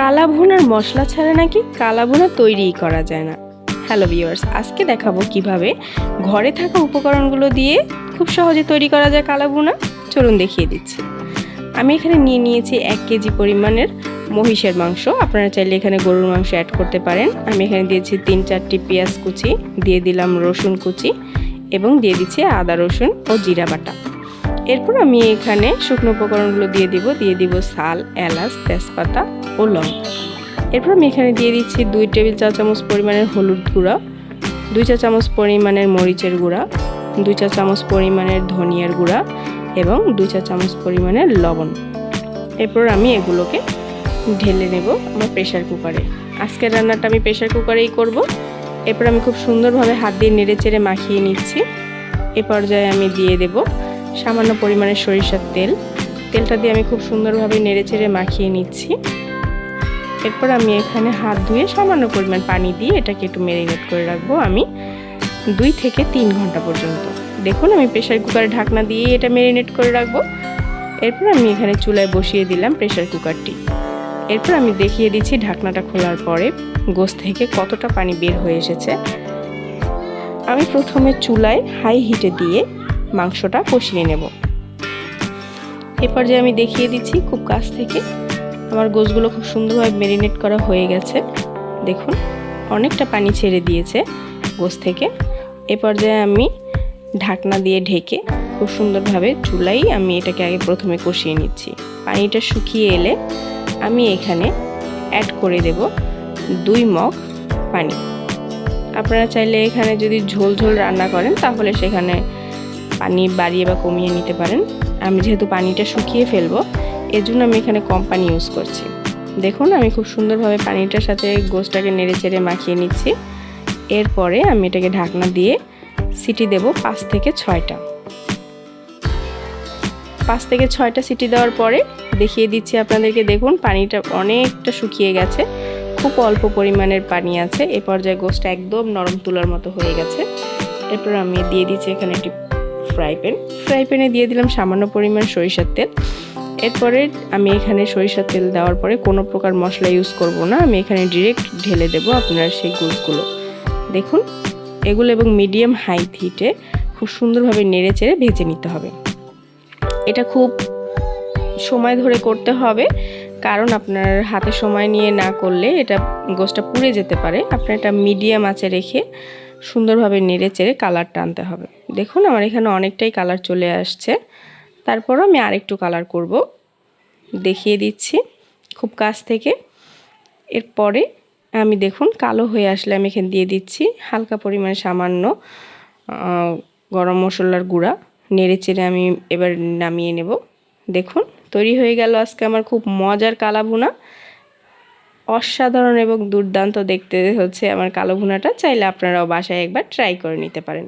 কালা ভুনার মশলা ছাড়া নাকি কালা ভুনা তৈরিই করা যায় না। হ্যালো ভিউয়ার্স আজকে দেখাবো কীভাবে ঘরে থাকা উপকরণগুলো দিয়ে খুব সহজে তৈরি করা যায় কালা ভুনা। চলুন দেখিয়ে দিচ্ছি। আমি এখানে নিয়ে নিয়েছি এক কেজি পরিমাণের মহিষের মাংস। আপনারা চাইলে এখানে গরুর মাংস অ্যাড করতে পারেন। আমি এখানে দিয়েছি তিন চারটি পেঁয়াজ কুচি, দিয়ে দিলাম রসুন কুচি এবং দিয়ে দিচ্ছি আদা রসুন ও জিরা বাটা। এরপর আমি এখানে শুকনো উপকরণগুলো দিয়ে দিব দিয়ে দিব সাল এলাচ, তেজপাতা ও লং এরপর আমি এখানে দিয়ে দিচ্ছি দুই টেবিল চা চামচ পরিমাণের হলুদ গুঁড়া, দুই চা চামচ পরিমাণের মরিচের গুঁড়া, দুই চা চামচ পরিমাণের ধনিয়ার গুঁড়া এবং দুই চা চামচ পরিমাণের লবণ। এরপর আমি এগুলোকে ঢেলে নেব আমার প্রেশার কুকারে। আজকের রান্নাটা আমি প্রেশার কুকারেই করব। এরপর আমি খুব সুন্দরভাবে হাত দিয়ে নেড়ে চেড়ে মাখিয়ে নিচ্ছি। এ পর্যায়ে আমি দিয়ে দেব সামান্য পরিমাণে সরিষার তেল। তেলটা দিয়ে আমি খুব সুন্দরভাবে নেড়ে চেড়ে মাখিয়ে নিচ্ছি। এরপর আমি এখানে হাত ধুয়ে সামান্য পরিমাণ পানি দিয়ে এটাকে একটু ম্যারিনেট করে রাখব আমি দুই থেকে তিন ঘণ্টা পর্যন্ত। দেখুন, আমি প্রেশার কুকারে ঢাকনা দিয়ে এটা ম্যারিনেট করে রাখব। এরপর আমি এখানে চুলায় বসিয়ে দিলাম প্রেশার কুকারটি। এরপর আমি দেখিয়ে দিচ্ছি ঢাকনাটা খোলার পরে গোস থেকে কতটা পানি বের হয়ে এসেছে। আমি প্রথমে চুলায় হাই হিটে দিয়ে মাংসটা কষিয়ে নেব। এরপর যে আমি দেখিয়ে দিচ্ছি খুব কাছ থেকে। আমার গোসগুলো খুব সুন্দরভাবে মেরিনেট করা হয়ে গেছে। দেখুন, অনেকটা পানি ছেড়ে দিয়েছে গোস থেকে। এ পর্যায়ে আমি ঢাকনা দিয়ে ঢেকে খুব সুন্দরভাবে চুলাই আমি এটাকে আগে প্রথমে কষিয়ে নিচ্ছি। পানিটা শুকিয়ে এলে আমি এখানে অ্যাড করে দেব দুই মগ পানি। আপনারা চাইলে এখানে যদি ঝোল ঝোল রান্না করেন, তাহলে সেখানে পানি বাড়িয়ে বা কমিয়ে নিতে পারেন। আমি যেহেতু পানিটা শুকিয়ে ফেলব এর জন্য আমি এখানে কম পানি ইউজ করছি। দেখুন, আমি খুব সুন্দরভাবে পানিটার সাথে গোসটাকে নেড়ে চেড়ে মাখিয়ে নিচ্ছি। এরপরে আমি এটাকে ঢাকনা দিয়ে সিটি দেব পাঁচ থেকে ছয়টা। পাঁচ থেকে ছয়টা সিটি দেওয়ার পরে দেখিয়ে দিচ্ছি আপনাদেরকে, দেখুন পানিটা অনেকটা শুকিয়ে গেছে। খুব অল্প পরিমাণের পানি আছে। এ পর্যায়ে গোসটা একদম নরম তুলার মতো হয়ে গেছে। এরপর আমি দিয়ে দিচ্ছি এখানে একটি ফ্রাই প্যান ফ্রাই প্যানে দিয়ে দিলাম সামান্য পরিমাণ সরিষার তেল। এরপরে আমি এখানে সরিষার তেল দেওয়ার পরে কোনো প্রকার মশলা ইউজ করব না। আমি এখানে ডিরেক্ট ঢেলে দেব আপনার সেই গোসগুলো দেখুন, এগুলো এবং মিডিয়াম হাই হিটে খুব সুন্দরভাবে নেড়ে চেড়ে ভেজে নিতে হবে। এটা খুব সময় ধরে করতে হবে, কারণ আপনার হাতে সময় নিয়ে না করলে এটা গোসটা পুড়ে যেতে পারে। আপনার এটা মিডিয়াম আঁচে রেখে সুন্দরভাবে নেড়ে চেড়ে কালারটা আনতে হবে। দেখুন, আমার এখানে অনেকটাই কালার চলে আসছে। তারপরও আমি আরেকটু কালার করব। দেখিয়ে দিচ্ছি খুব কাছ থেকে। এরপরে আমি দেখুন, কালো হয়ে আসলে আমি এখানে দিয়ে দিচ্ছি হালকা পরিমাণে সামান্য গরম মশলার গুঁড়া। নেড়ে চেড়ে আমি এবার নামিয়ে নেব। দেখুন, তৈরি হয়ে গেল আজকে আমার খুব মজার কালা অসাধারণ এবং দুর্দান্ত দেখতে হচ্ছে আমার কালো ভুনাটা। চাইলে আপনারাও বাসায় একবার ট্রাই করে নিতে পারেন।